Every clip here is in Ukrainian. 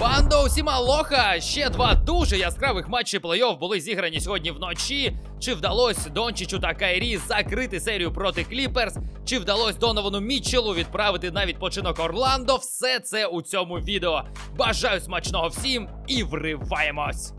Бандо усіма лоха! Ще два дуже яскравих матчі плей-офф були зіграні сьогодні вночі. Чи вдалося Дончичу та Кайрі закрити серію проти Кліперс? Чи вдалося Доновану Мітчелу відправити на відпочинок Орландо? Все це у цьому відео. Бажаю смачного всім і вриваємось!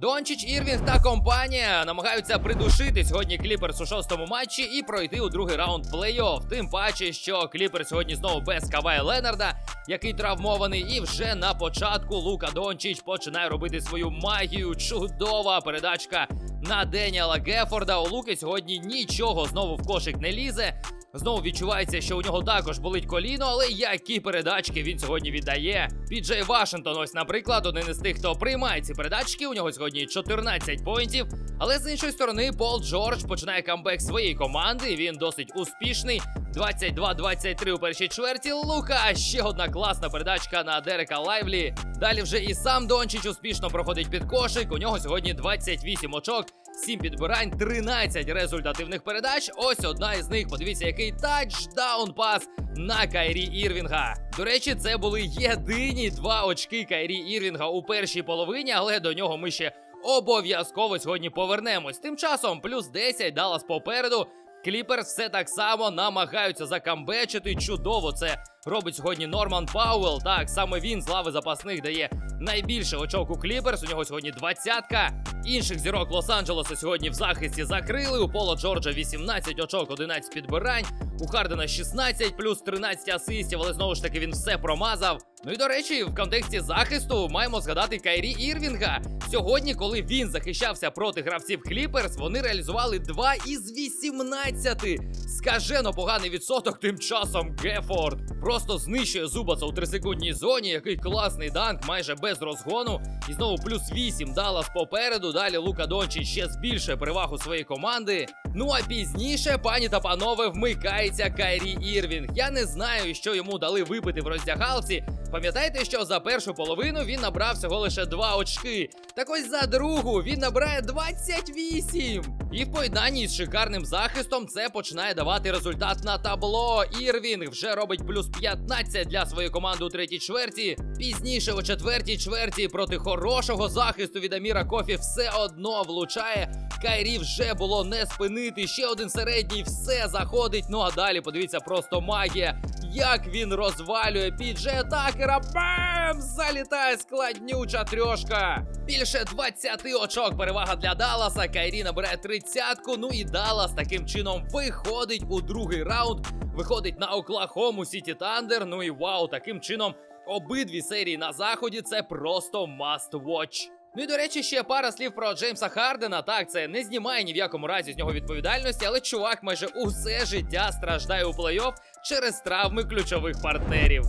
Дончич, Ірвінг та компанія намагаються придушити сьогодні Кліперс у шостому матчі і пройти у другий раунд плей-офф. Тим паче, що Кліпер сьогодні знову без Кавая Ленарда, який травмований, і вже на початку Лука Дончич починає робити свою магію. Чудова передачка на Деніала Гефорда. У Луки сьогодні нічого знову в кошик не лізе. Знову відчувається, що у нього також болить коліно, але які передачки він сьогодні віддає. Піджей Вашингтон, ось, наприклад, один із тих, хто приймає ці передачки. У нього сьогодні 14 поінтів. Але з іншої сторони, Пол Джордж починає камбек своєї команди. Він досить успішний. 22-23 у першій чверті. Лука ще одна класна передачка на Дерека Лайвлі. Далі вже і сам Дончич успішно проходить під кошик. У нього сьогодні 28 очок. 7 підбирань, 13 результативних передач. Ось одна із них. Подивіться, який тачдаун пас на Кайрі Ірвінга. До речі, це були єдині два очки Кайрі Ірвінга у першій половині, але до нього ми ще обов'язково сьогодні повернемось. Тим часом плюс 10 Даллас попереду. Кліперс все так само намагаються закамбечити. Чудово це робить сьогодні Норман Пауэлл. Так, саме він з лави запасних дає найбільше очок у Кліперс. У нього сьогодні двадцятка. Інших зірок Лос-Анджелеса сьогодні в захисті закрили. У Пола Джорджа 18 очок, 11 підбирань. У Хардена 16 плюс 13 асистів, але знову ж таки він все промазав. Ну і до речі, в контексті захисту маємо згадати Кайрі Ірвінга. Сьогодні, коли він захищався проти гравців Кліперс, вони реалізували 2 із 18. Скажено поганий відсоток. Тим часом Гефорд просто знищує Зубаца у 3-секундній зоні. Який класний данк, майже без розгону. І знову плюс 8 Даллас попереду. Далі Лука Дончич ще збільшує перевагу своєї команди. Ну а пізніше, пані та панове, вмикається Кайрі Ірвінг. Я не знаю, що йому дали випити в роздягалці. Пам'ятаєте, що за першу половину він набрав всього лише 2 очки. Так ось за другу він набирає 28. І в поєднанні з шикарним захистом це починає давати результат на табло. Ірвінг вже робить плюс 15 для своєї команди у третій чверті. Пізніше у четвертій чверті проти хорошого захисту від Аміра Кофі все одно влучає. Кайрі вже було не спинити. Ще один середній, все заходить. Ну а далі подивіться, просто магія. Як він розвалює підже Такера. Бам! Залітає складнюча трьошка. Більше 20 очок перевага для Далласа. Кайрі набирає тридцятку. Ну і Даллас таким чином виходить у другий раунд. Виходить на Оклахому Сіті Тандер. Ну і вау, таким чином обидві серії на заході це просто must watch. Ну і до речі, ще пара слів про Джеймса Хардена. Так, це не знімає ні в якому разі з нього відповідальності, але чувак майже усе життя страждає у плей-офф через травми ключових партнерів.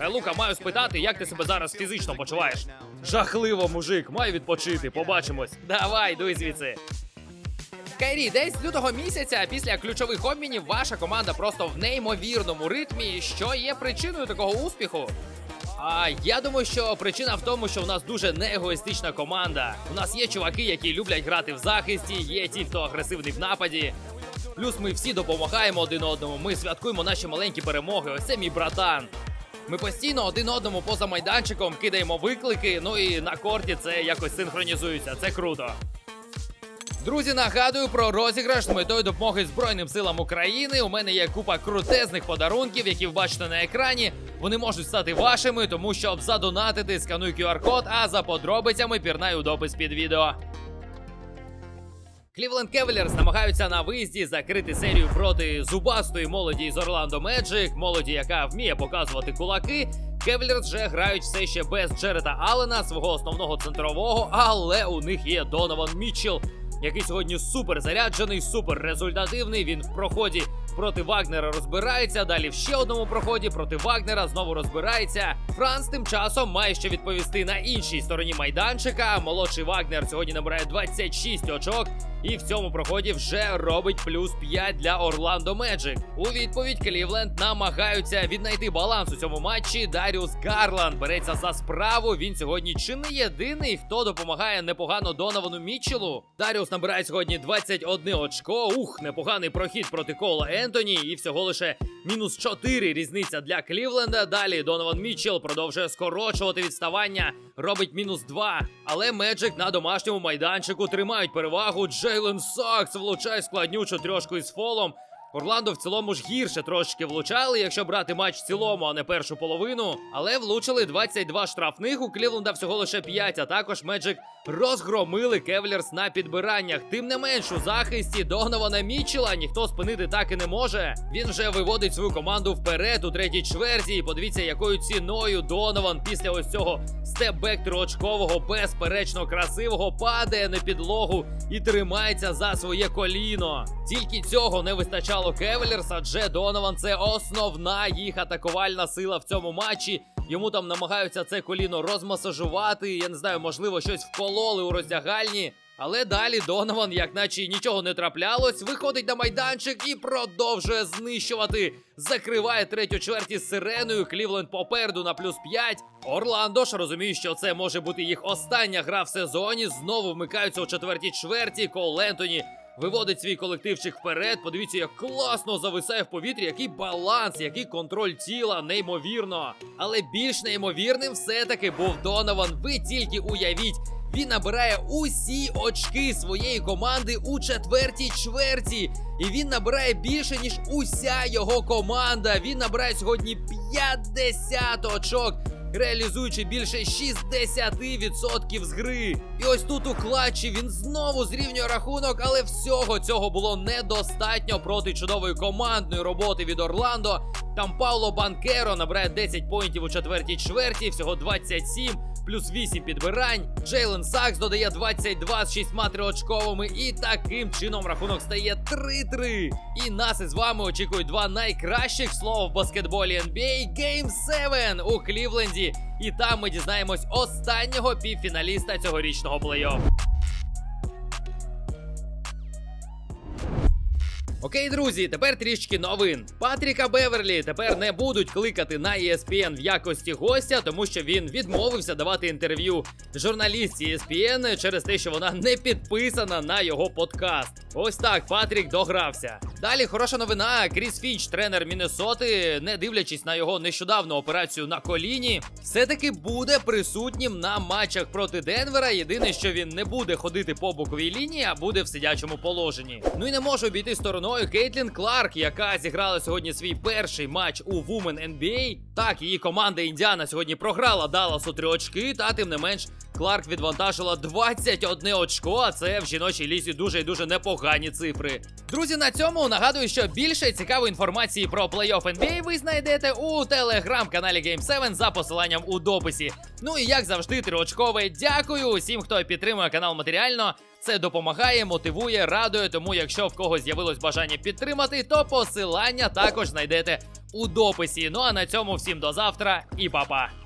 Е, Лука, маю спитати, як ти себе зараз фізично почуваєш? Жахливо, мужик, маю відпочити. Побачимось. Давай, дуй звідси. Кайрі, десь лютого місяця після ключових обмінів ваша команда просто в неймовірному ритмі, що є причиною такого успіху. А я думаю, що причина в тому, що в нас дуже неегоїстична команда. У нас є чуваки, які люблять грати в захисті, є ті, хто агресивний в нападі. Плюс ми всі допомагаємо один одному. Ми святкуємо наші маленькі перемоги. Ось це мій братан. Ми постійно один одному поза майданчиком кидаємо виклики. Ну і на корті це якось синхронізується. Це круто. Друзі, нагадую про розіграш з метою допомоги Збройним силам України. У мене є купа крутезних подарунків, які ви бачите на екрані. Вони можуть стати вашими, тому щоб задонатити, скануй QR-код, а за подробицями пірнай у допис під відео. Клівленд Кевелерс намагаються на виїзді закрити серію проти зубастої молоді з Орландо Меджик, молоді, яка вміє показувати кулаки. Кевелерс вже грають все ще без Джерета Аллена, свого основного центрового, але у них є Донован Мітчелл, який сьогодні супер заряджений, супер результативний. Він в проході проти Вагнера розбирається. Далі в ще одному проході проти Вагнера знову розбирається. Франц тим часом має ще відповісти на іншій стороні майданчика. Молодший Вагнер сьогодні набирає 26 очок. І в цьому проході вже робить плюс 5 для Орландо Меджик. У відповідь Клівленд намагаються віднайти баланс у цьому матчі. Даріус Гарланд береться за справу. Він сьогодні чи не єдиний, хто допомагає непогано Доновану Мітчелу. Даріус набирає сьогодні 21 очко. Ух, непоганий прохід проти кола Ентоні. І всього лише мінус 4 різниця для Клівленда. Далі Донован Мітчел продовжує скорочувати відставання, робить мінус 2. Але Меджик на домашньому майданчику тримають перевагу. Джейлен Сакс влучає складнючу трьошку із фолом. Орландо в цілому ж гірше трошки влучали, якщо брати матч в цілому, а не першу половину. Але влучили 22 штрафних. У Клівленда всього лише 5, а також Меджик розгромили Кевлерс на підбираннях. Тим не менш, у захисті Донована Мічела ніхто спинити так і не може. Він вже виводить свою команду вперед у третій чверті. І подивіться, якою ціною Донован після ось цього степбек триочкового, безперечно красивого, падає на підлогу і тримається за своє коліно. Тільки цього не вистачало Кевелерс, адже Донован це основна їх атакувальна сила в цьому матчі. Йому там намагаються це коліно розмасажувати. Я не знаю, можливо, щось вкололи у роздягальні. Але далі Донован, як наче нічого не траплялось, виходить на майданчик і продовжує знищувати. Закриває третю чверті з сиреною. Клівленд попереду на плюс 5. Орландо ж розуміє, що це може бути їх остання гра в сезоні. Знову вмикаються у четвертій чверті. Кол Ентоні виводить свій колективчик вперед. Подивіться, як класно зависає в повітрі, який баланс, який контроль тіла, неймовірно. Але більш неймовірним все-таки був Донован. Ви тільки уявіть. Він набирає усі очки своєї команди у четвертій чверті. І він набирає більше, ніж уся його команда. Він набирає сьогодні 50 очок, реалізуючи більше 60% з гри. І ось тут у клатчі він знову зрівнює рахунок, але всього цього було недостатньо проти чудової командної роботи від Орландо. Там Пауло Банкеро набирає 10 поінтів у четвертій чверті, всього 27 плюс 8 підбирань. Джейлен Сакс додає 22 з 6 триочковими, і таким чином рахунок стає 3-3. І нас із вами очікують два найкращих слова в баскетболі NBA Game 7 у Клівленді. І там ми дізнаємось останнього півфіналіста цьогорічного плей-офф. Окей, друзі, тепер трішки новин. Патріка Беверлі тепер не будуть кликати на ESPN в якості гостя, тому що він відмовився давати інтерв'ю журналістці ESPN через те, що вона не підписана на його подкаст. Ось так Патрік догрався. Далі хороша новина. Кріс Фінч, тренер Міннесоти, не дивлячись на його нещодавну операцію на коліні, все-таки буде присутнім на матчах проти Денвера. Єдине, що він не буде ходити по боковій лінії, а буде в сидячому положенні. Ну і не можу обійти стороною Кейтлін Кларк, яка зіграла сьогодні свій перший матч у Women NBA. Так, її команда Індіана сьогодні програла Далласу три очки, та тим не менш. Кларк відвантажила 21 очко, а це в жіночій лізі дуже і дуже непогані цифри. Друзі, на цьому нагадую, що більше цікавої інформації про плей-офф NBA ви знайдете у телеграм-каналі Game 7 за посиланням у дописі. Ну і як завжди, триочкове. Дякую усім, хто підтримує канал матеріально. Це допомагає, мотивує, радує. Тому, якщо в когось з'явилось бажання підтримати, то посилання також знайдете у дописі. Ну а на цьому всім до завтра і па-па!